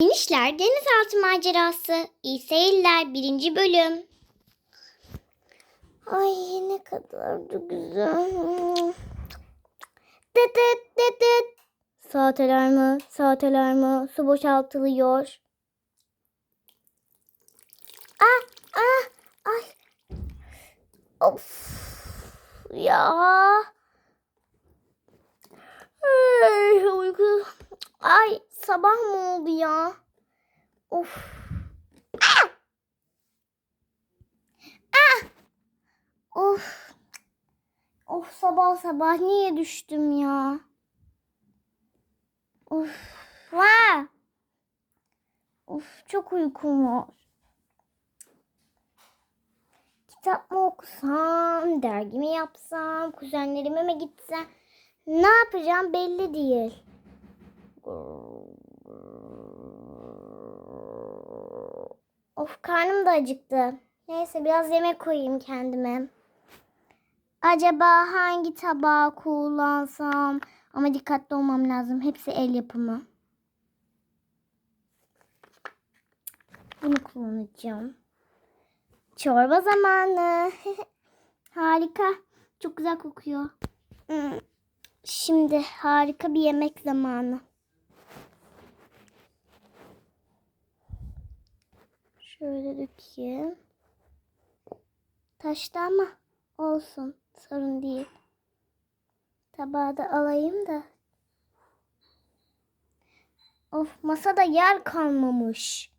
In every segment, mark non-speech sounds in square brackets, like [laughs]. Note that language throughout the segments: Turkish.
Minişler Denizaltı Macerası. İyi seyirler. Birinci bölüm. Ay ne kadar da güzel. Dıt dıt dıt dıt. Saat alarmı, saat alarmı. Su boşaltılıyor. Ah, ah, ay. Of. Ya. Ay sabah mı oldu ya? Of. Ah! Ah! Of. Of sabah sabah niye düştüm ya? Of. Vah. Of çok uykum var. Kitap mı okusam, dergi mi yapsam, kuzenlerime mi gitsem? Ne yapacağım belli değil. Of karnım da acıktı. Neyse biraz yemek koyayım kendime. Acaba hangi tabağı kullansam? Ama dikkatli olmam lazım. Hepsi el yapımı. Bunu kullanacağım. Çorba zamanı. [laughs] Harika. Çok güzel kokuyor. Hmm. Şimdi harika bir yemek zamanı. Şöyle dökeyim. Taştı ama olsun. Sorun değil. Tabağı da alayım da. Of masada yer kalmamış.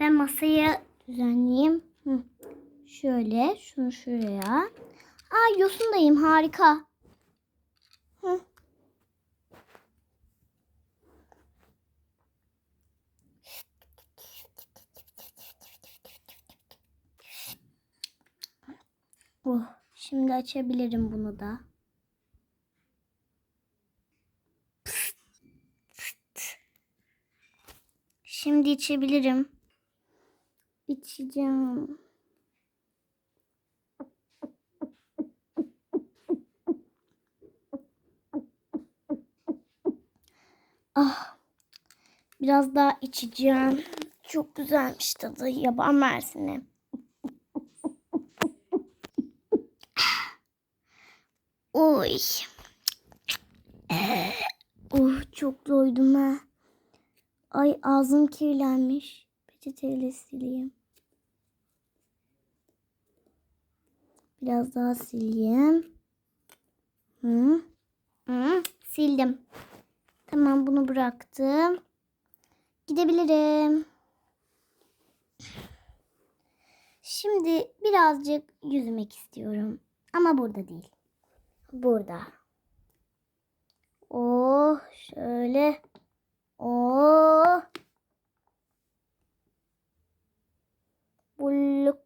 Ben masayı düzenleyeyim. Hı. Şöyle şunu şuraya. Aa yosundayım harika. Oh, şimdi açabilirim bunu da. Şimdi içebilirim. İçeceğim. Ah. Biraz daha içeceğim. Çok güzelmiş tadı. Yaban mersini. Oy. Uh, çok doydum ha. Ay ağzım kirlenmiş. Peçeteyle sileyim. Biraz daha sileyim. Hı. Hı. Sildim. Tamam bunu bıraktım. Gidebilirim. Şimdi birazcık yüzmek istiyorum. Ama burada değil. Burada. Oh şöyle. Oh. Buluk.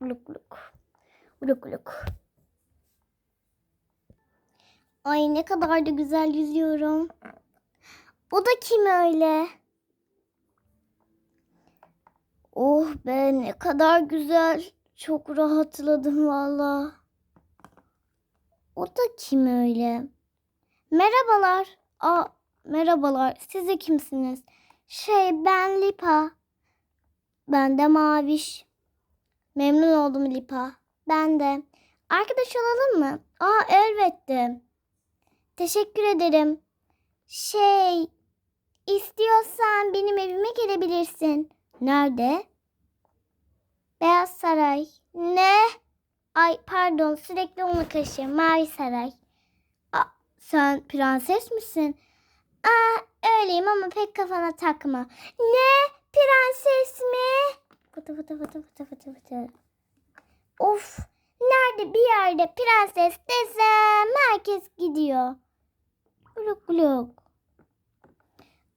Buluk buluk. Buluk buluk. Ay ne kadar da güzel yüzüyorum. O da kim öyle? Oh be ne kadar güzel. Çok rahatladım valla. O da kim öyle? Merhabalar. Aa, merhabalar. Siz de kimsiniz? Şey ben Lipa. Ben de Maviş. Memnun oldum Lipa. Ben de. Arkadaş olalım mı? Aa elbette. Teşekkür ederim. Şey, istiyorsan benim evime gelebilirsin. Nerede? Beyaz Saray. Ne? Ay pardon sürekli onu kaşıyorum. Mavi Saray. Aa, sen prenses misin? Aa, öyleyim ama pek kafana takma. Ne? Prenses mi? Fıtı fıtı fıtı fıtı fıtı fıtı. Of. Nerede bir yerde prenses desem herkes gidiyor. Gluk gluk.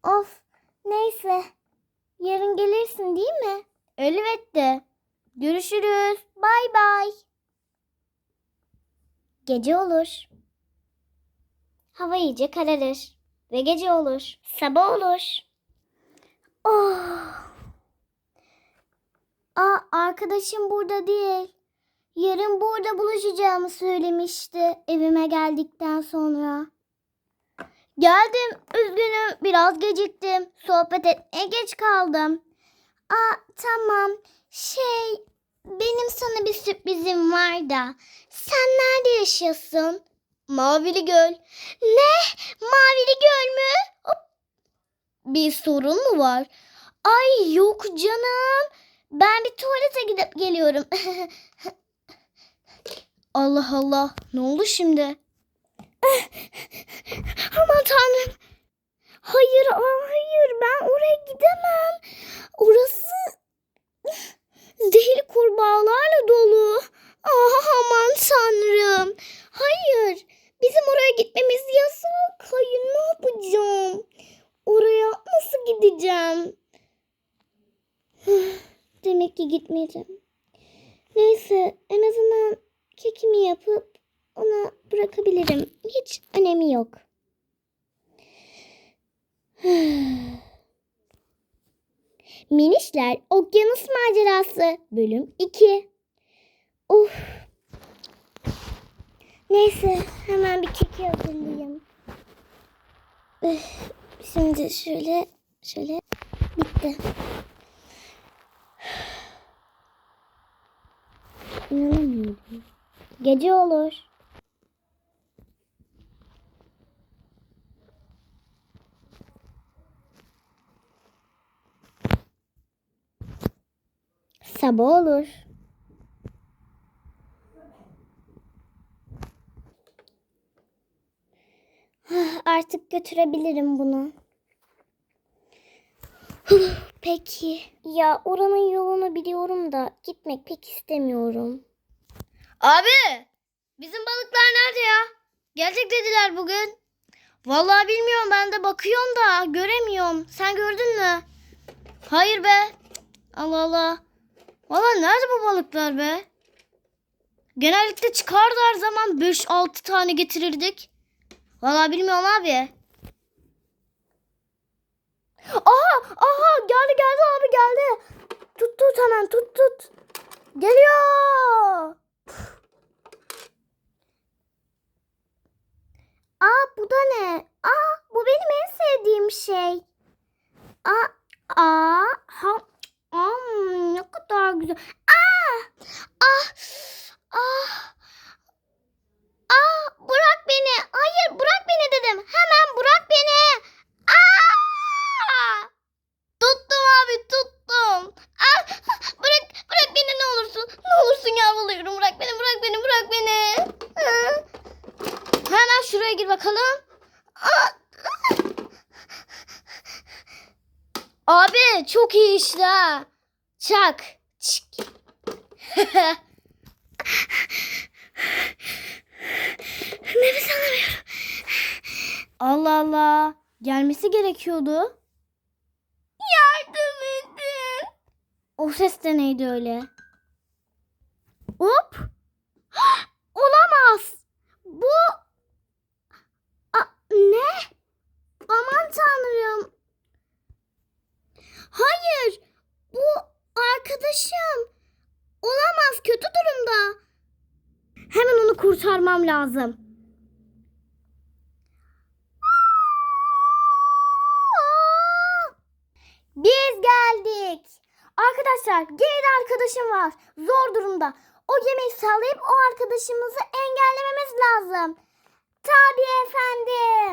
Of. Neyse. Yarın gelirsin değil mi? Elbette. Görüşürüz. Bay bay. Gece olur. Hava iyice kararır. Ve gece olur. Sabah olur. Oh. Aa, arkadaşım burada değil. Yarın burada buluşacağımı söylemişti evime geldikten sonra. Geldim. Üzgünüm. Biraz geciktim. Sohbet etmeye geç kaldım. Aa tamam. Şey benim sana bir sürprizim var da. Sen nerede yaşıyorsun? Mavili Göl. Ne? Mavili Göl mü? Hop. Bir sorun mu var? Ay yok canım. Ben bir tuvalete gidip geliyorum. [laughs] Allah Allah. Ne oldu şimdi? [laughs] Aman tanrım. Hayır, hayır. Ben oraya gidemem. Orası zehirli kurbağalarla dolu. Ah, aman tanrım. Hayır. Bizim oraya gitmemiz yasak. Hayır, ne yapacağım? Oraya nasıl gideceğim? Demek ki gitmeyeceğim. Neyse, en azından kekimi yapıp ona bırakabilirim. Hiç önemi yok. Minişler Okyanus Macerası Bölüm 2 Of. Neyse hemen bir keki hazırlayayım. Şimdi şöyle şöyle bitti. İnanamıyorum. Gece olur. Sabah olur. [sighs] Artık götürebilirim bunu. [sighs] Peki. Ya oranın yolunu biliyorum da gitmek pek istemiyorum. Abi bizim balıklar nerede ya? Gelecek dediler bugün. Vallahi bilmiyorum ben de bakıyorum da göremiyorum. Sen gördün mü? Hayır be. Allah Allah. Vallahi nerede bu balıklar be? Genellikle çıkardılar zaman 5-6 tane getirirdik. Vallahi bilmiyorum abi. Aha aha geldi geldi abi geldi. Tut tut hemen tut tut. Geliyor. Aa bu da ne? Aa bu benim en sevdiğim şey. Aa aa ha am, ne kadar güzel. Aa ah ah Aa beni. Hayır bırak beni dedim. Hemen bırak beni. Aa! Tuttum abi tuttum. Ah, bırak bırak beni ne olursun. Ne olursun yalvarıyorum. Bırak beni bırak beni bırak beni. Ah, Hemen şuraya gir bakalım. ah. Abi çok iyi işte ha. Çak. Çık. [laughs] Nefes alamıyorum. Allah Allah. Gelmesi gerekiyordu. Yardım edin. O ses de neydi öyle? Hop. [gasps] Olamaz. Bu A, ne? Aman tanrım. Hayır. Bu arkadaşım. Olamaz. Kötü durumda. Hemen onu kurtarmam lazım. Biz geldik. Arkadaşlar gene de arkadaşım var. Zor durumda. O yemeği sağlayıp o arkadaşımızı engellememiz lazım. Tabii efendim.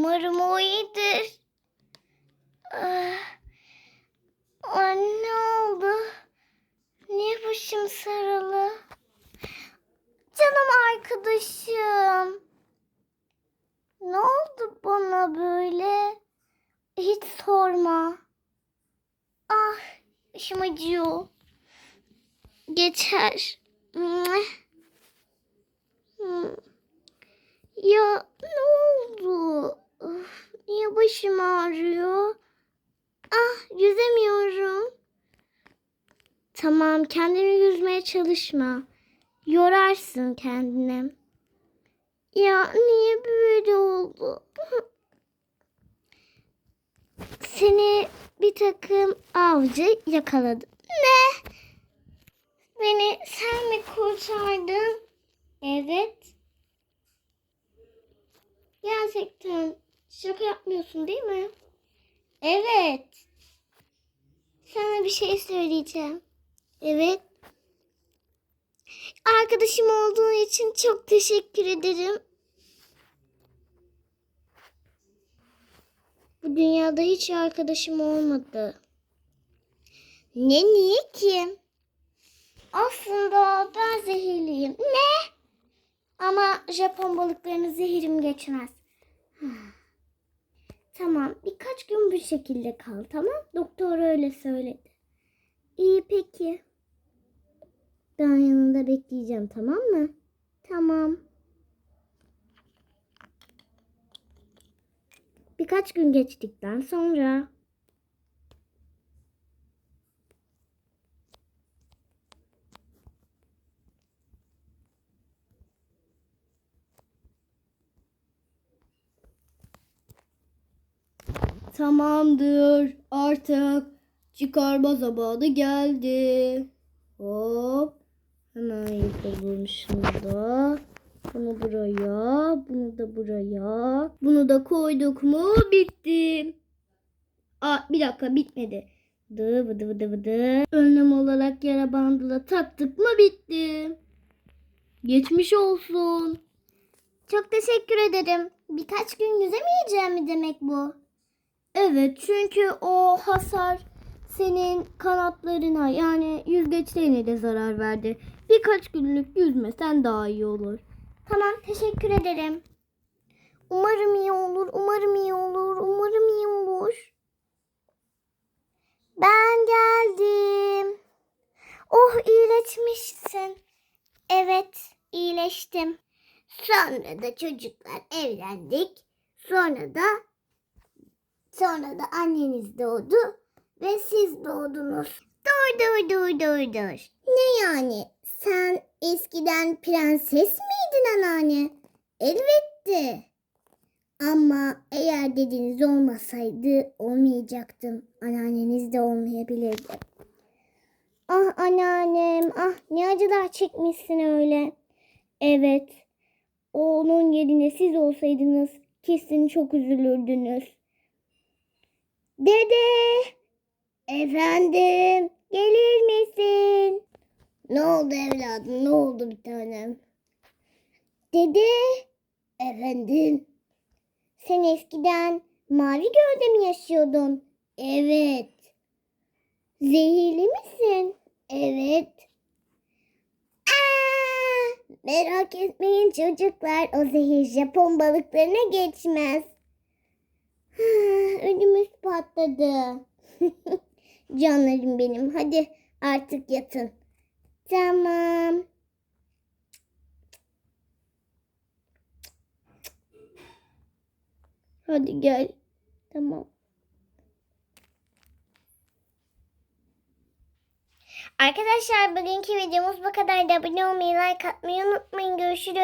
Umarım o iyidir. Ah, anne oldu. Niye başım sarılı? Canım arkadaşım. Ne oldu bana böyle? Hiç sorma. Ah, başım acıyor. Geçer. Tamam, kendini yüzmeye çalışma. Yorarsın kendini. Ya niye böyle oldu? [laughs] Seni bir takım avcı yakaladı. Ne? Beni sen mi kurtardın? Evet. Gerçekten şaka yapmıyorsun değil mi? Evet. Sana bir şey söyleyeceğim. Evet. Arkadaşım olduğun için çok teşekkür ederim. Bu dünyada hiç arkadaşım olmadı. Ne niye ki? Aslında ben zehirliyim. Ne? Ama Japon balıklarını zehirim geçmez. [sighs] Tamam, birkaç gün bu şekilde kal, tamam? Doktor öyle söyledi. İyi peki. Ben yanında bekleyeceğim, tamam mı? Tamam. Birkaç gün geçtikten sonra Tamamdır. Artık çıkarma zamanı geldi. Hop. Hemen yapalım şunu da. Bunu buraya, bunu da buraya. Bunu da koyduk mu bitti. Aa, bir dakika bitmedi. Dı vıdı vıdı vıdı. Önlem olarak yara bandıyla taktık mı bitti. Geçmiş olsun. çok teşekkür ederim. Birkaç gün yüzemeyeceğim mi demek bu? Evet çünkü o hasar senin kanatlarına yani yüzgeçlerine de zarar verdi. Birkaç günlük yüzmesen daha iyi olur. Tamam, teşekkür ederim. Umarım iyi olur, umarım iyi olur, umarım iyi olur. Ben geldim. Oh iyileşmişsin. Evet, iyileştim. Sonra da çocuklar evlendik. Sonra da sonra da anneniz doğdu ve siz doğdunuz. Dur dur dur dur dur. Ne yani? Sen eskiden prenses miydin anneanne? Elbette. Ama eğer dediniz olmasaydı olmayacaktım. Anneanneniz de olmayabilirdi. Ah anneannem, ah ne acılar çekmişsin öyle. Evet, onun yerine siz olsaydınız kesin çok üzülürdünüz. Dede, efendim, gelir misin? Ne oldu evladım? Ne oldu bir tanem? Dede, efendim. Sen eskiden mavi gölde mi yaşıyordun? Evet. Zehirli misin? Evet. Aa, merak etmeyin çocuklar. O zehir Japon balıklarına geçmez. Ödümüz patladı. [laughs] Canlarım benim. Hadi artık yatın. Tamam. Hadi gel. Tamam. Arkadaşlar bugünkü videomuz bu kadar. Abone olmayı, like atmayı unutmayın. Görüşürüz.